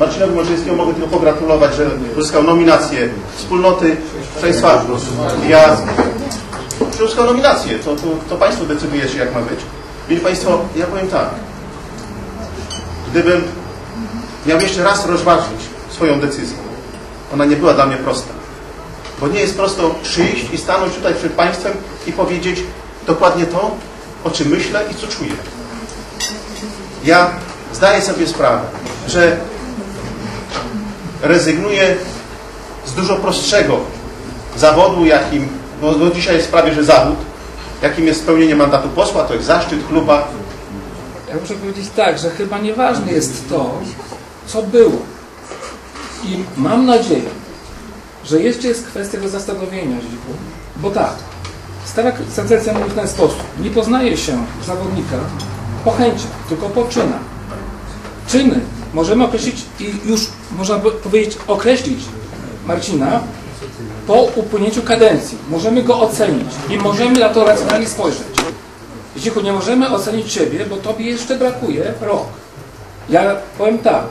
Marcinowi Mączyńskiemu mogę tylko pogratulować, że uzyskał nominację wspólnoty. Państwa, ja uzyskał nominację, to, to, to Państwo decydujecie, jak ma być. Mili Państwo, ja powiem tak. Gdybym miał jeszcze raz rozważyć swoją decyzję, ona nie była dla mnie prosta. Bo nie jest prosto przyjść i stanąć tutaj przed Państwem i powiedzieć dokładnie to, o czym myślę i co czuję. Ja zdaję sobie sprawę, że rezygnuję z dużo prostszego zawodu, jakim, no, no dzisiaj jest prawie, że zawód, jakim jest spełnienie mandatu posła, to jest zaszczyt kluba. Ja muszę powiedzieć tak, że chyba nieważne jest to, co było. I mam nadzieję, że jeszcze jest kwestia do zastanowienia, bo tak, stara sentencja mówi w ten sposób. Nie poznaje się zawodnika po chęciach, tylko po czynach. Czyny możemy określić i już można powiedzieć określić Marcina po upłynięciu kadencji. Możemy go ocenić i możemy na to racjonalnie spojrzeć. Zdzichu, nie możemy ocenić Ciebie, bo Tobie jeszcze brakuje rok. Ja powiem tak.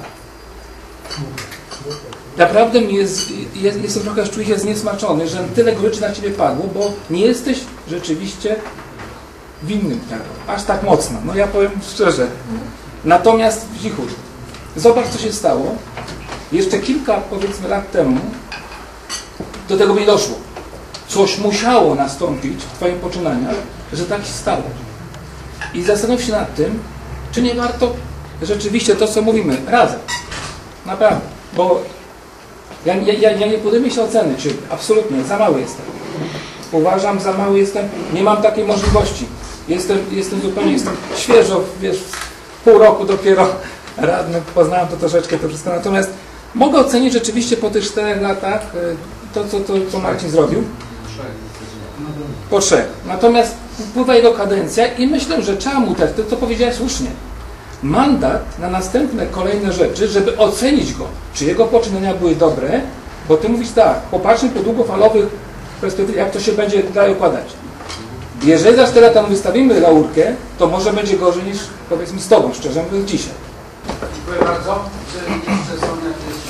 Naprawdę mi jest, jest, jestem trochę, czuję się zniesmaczony, że tyle goryczy na Ciebie padło, bo nie jesteś rzeczywiście winnym tego. Aż tak mocno. No ja powiem szczerze. Natomiast, Zdzichu, zobacz co się stało. Jeszcze kilka, powiedzmy, lat temu do tego by nie doszło. Coś musiało nastąpić w Twoich poczynaniach, że tak się stało. I zastanów się nad tym, czy nie warto rzeczywiście to, co mówimy, razem. Naprawdę. Bo ja, ja, ja nie podejmę się oceny, czy absolutnie za mały jestem. Uważam, za mały jestem, nie mam takiej możliwości. Jestem, jestem zupełnie, jestem świeżo, wiesz, pół roku dopiero radny, poznałem to troszeczkę, to wszystko. Natomiast mogę ocenić rzeczywiście po tych czterech latach y, to, co, to, co Marcin zrobił. Po trzech. Natomiast wpływa jego kadencja i myślę, że trzeba mu też, to co powiedziałeś słusznie, mandat na następne, kolejne rzeczy, żeby ocenić go, czy jego poczynania były dobre, bo ty mówisz tak, popatrzmy po długofalowych perspektyw, jak to się będzie dalej układać. Jeżeli za 4 lata wystawimy laurkę, to może będzie gorzej niż powiedzmy z tobą, szczerze mówiąc, dzisiaj. Dziękuję bardzo. Czy jeszcze są jakieś...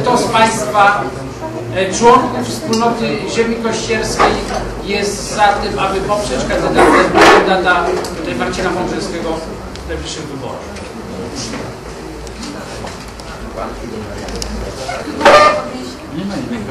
Kto z Państwa e, członków wspólnoty ziemi kościerskiej jest za tym, aby poprzeć kandydata Marcina Mądrzejskiego w najbliższych wyborach? Nie ma innych.